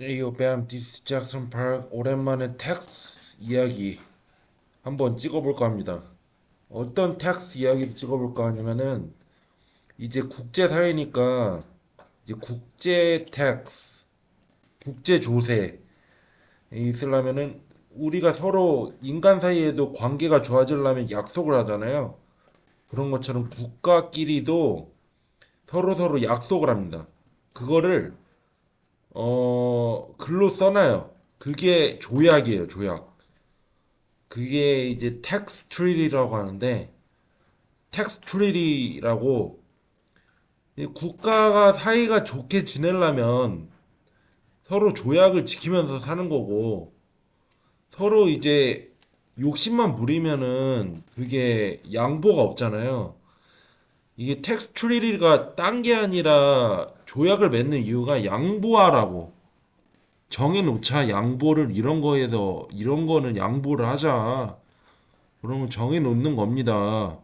에이오 뱀 디스 잭슨 파크 오랜만에 텍스 이야기 한번 찍어볼까 합니다. 어떤 텍스 이야기를 찍어볼까 하냐면은 이제 국제 사회니까 이제 국제 텍스, 국제 조세 있으려면은 우리가 서로 인간 사이에도 관계가 좋아지려면 약속을 하잖아요. 그런 것처럼 국가끼리도 서로 서로 약속을 합니다. 그거를 어, 글로 써놔요. 그게 조약이에요, 조약. 그게 이제 텍스 트리티라고 하는데, 텍스 트리티라고 국가가 사이가 좋게 지내려면 서로 조약을 지키면서 사는 거고, 서로 이제 욕심만 부리면은 그게 양보가 없잖아요. 이게 텍스 트리티가 딴 게 아니라 조약을 맺는 이유가 양보하라고 정해놓자 양보를 이런 거에서 이런 거는 양보를 하자 그러면 정해놓는 겁니다.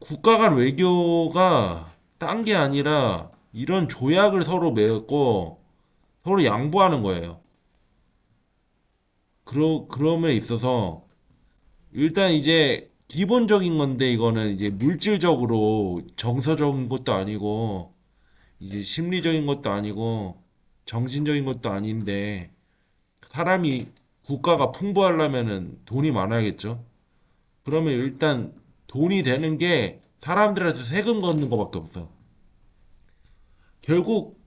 국가 간 외교가 딴 게 아니라 이런 조약을 서로 맺고 서로 양보하는 거예요. 그러, 그럼에 있어서 일단 이제 기본적인 건데 이거는 이제 물질적으로 정서적인 것도 아니고 이제 심리적인 것도 아니고 정신적인 것도 아닌데 사람이 국가가 풍부하려면은 돈이 많아야겠죠. 그러면 일단 돈이 되는 게 사람들한테 세금 걷는 것밖에 없어. 결국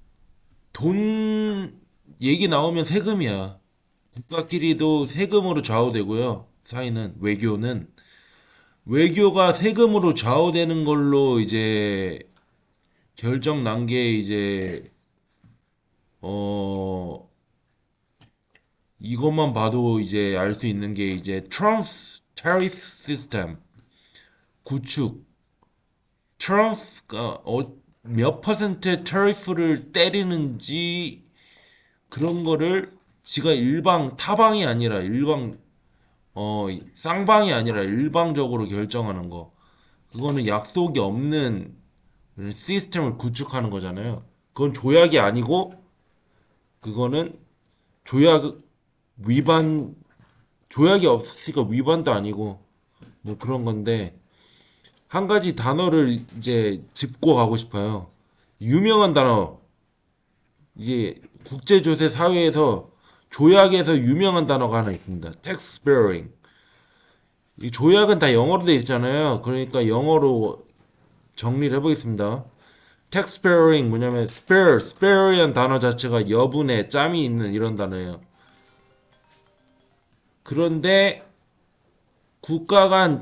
돈 얘기 나오면 세금이야. 국가끼리도 세금으로 좌우되고요. 사이는 외교는 외교가 세금으로 좌우되는 걸로 이제 결정 난 게 이제 어 이것만 봐도 이제 알 수 있는 게 이제 트럼프 tariff 시스템 구축. 트럼프가 어, 몇 퍼센트 타리프를 때리는지 그런 거를 지가 일방 타방이 아니라 일방 어, 쌍방이 아니라 일방적으로 결정하는 거. 그거는 약속이 없는 시스템을 구축하는 거잖아요. 그건 조약이 아니고, 그거는 조약 위반, 조약이 없으니까 위반도 아니고, 뭐 그런 건데, 한 가지 단어를 이제 짚고 가고 싶어요. 유명한 단어. 이제 국제조세 사회에서 조약에서 유명한 단어가 하나 있습니다. tax bearing. 이 조약은 다 영어로 되어 있잖아요. 그러니까 영어로 정리를 해보겠습니다. tax bearing 뭐냐면 spare, spare이란 단어 자체가 여분의 짬이 있는 이런 단어예요. 그런데 국가가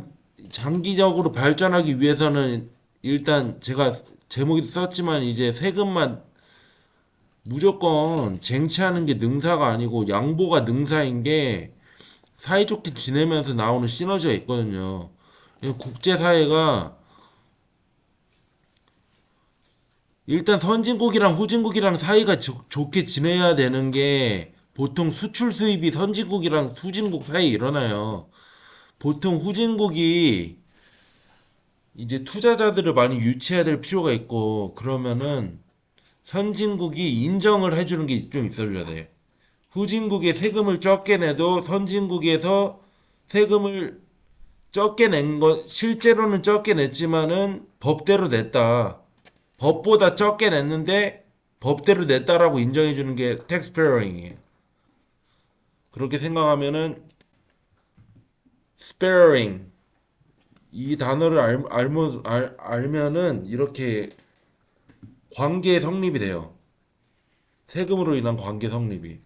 장기적으로 발전하기 위해서는 일단 제가 제목에도 썼지만 이제 세금만 무조건 쟁취하는 게 능사가 아니고 양보가 능사인 게 사이좋게 지내면서 나오는 시너지가 있거든요. 국제사회가 일단 선진국이랑 후진국이랑 사이가 조, 좋게 지내야 되는 게 보통 수출 수입이 선진국이랑 후진국 사이에 일어나요. 보통 후진국이 이제 투자자들을 많이 유치해야 될 필요가 있고 그러면은 선진국이 인정을 해주는 게 좀 있어줘야 돼. 후진국에 세금을 적게 내도 선진국에서 세금을 적게 낸 것, 실제로는 적게 냈지만은 법대로 냈다. 법보다 적게 냈는데 법대로 냈다라고 인정해주는 게 taxpaying이에요. 그렇게 생각하면은 sparing 이 단어를 알, 알면, 알, 알면은 이렇게 관계 성립이 돼요. 세금으로 인한 관계 성립이.